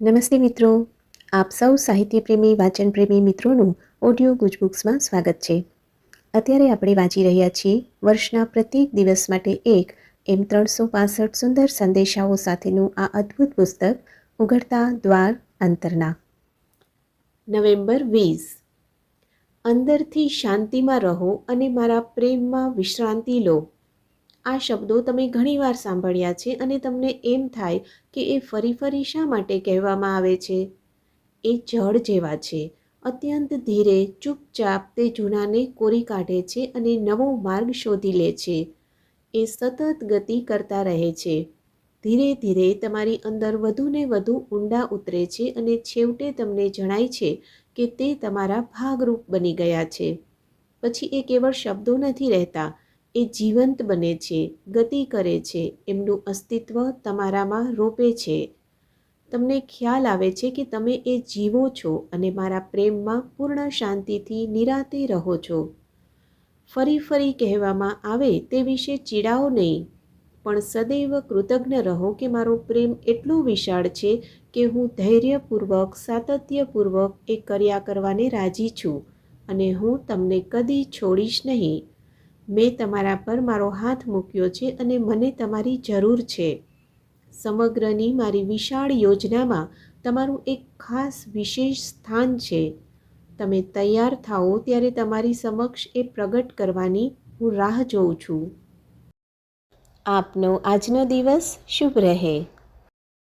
નમસ્તે મિત્રો. આપ સૌ સાહિત્યપ્રેમી, વાચનપ્રેમી મિત્રોનું ઓડિયો ગુજબુક્સમાં સ્વાગત છે. અત્યારે આપણે વાંચી રહ્યા છીએ વર્ષના પ્રત્યેક દિવસ માટે એક એમ ત્રણસો પાસઠ સુંદર સંદેશાઓ સાથેનું આ અદ્ભુત પુસ્તક, ઉઘડતા દ્વાર અંતરના. નવેમ્બર વીસ. અંદરથી શાંતિમાં રહો અને મારા પ્રેમમાં વિશ્રાંતિ લો. આ શબ્દો તમે ઘણીવાર સાંભળ્યા છે અને તમને એમ થાય કે એ ફરી ફરી શા માટે કહેવામાં આવે છે? એ જળ જેવા છે. અત્યંત ધીરે, ચૂપચાપ તે જૂનાને કોરી કાઢે છે અને નવો માર્ગ શોધી લે છે. એ સતત ગતિ કરતા રહે છે. ધીરે ધીરે તમારી અંદર વધુને વધુ ઊંડા ઉતરે છે અને છેવટે તમને જણાય છે કે તે તમારા ભાગરૂપ બની ગયા છે. પછી એ કેવળ શબ્દો નથી રહેતા એ જીવંત બને છે, ગતિ કરે છે, એમનું અસ્તિત્વ તમારામાં રોપે છે. તમને ખ્યાલ આવે છે કે તમે એ જીવો છો અને મારા પ્રેમમાં પૂર્ણ શાંતિથી નિરાતે રહો છો. ફરી ફરી કહેવામાં આવે તે વિશે ચીડાઓ નહીં, પણ સદૈવ કૃતજ્ઞ રહો કે મારો પ્રેમ એટલો વિશાળ છે કે હું ધૈર્યપૂર્વક, સાતત્યપૂર્વક એ કર્યા કરવાને રાજી છું અને હું તમને કદી છોડીશ નહીં. મેં તમારા પર મારો હાથ મૂક્યો છે અને મને તમારી જરૂર છે. સમગ્રની મારી વિશાળ યોજનામાં તમારું એક ખાસ વિશેષ સ્થાન છે. તમે તૈયાર થાઓ ત્યારે તમારી સમક્ષ એ પ્રગટ કરવાની હું રાહ જોઉં છું. આપનો આજનો દિવસ શુભ રહે.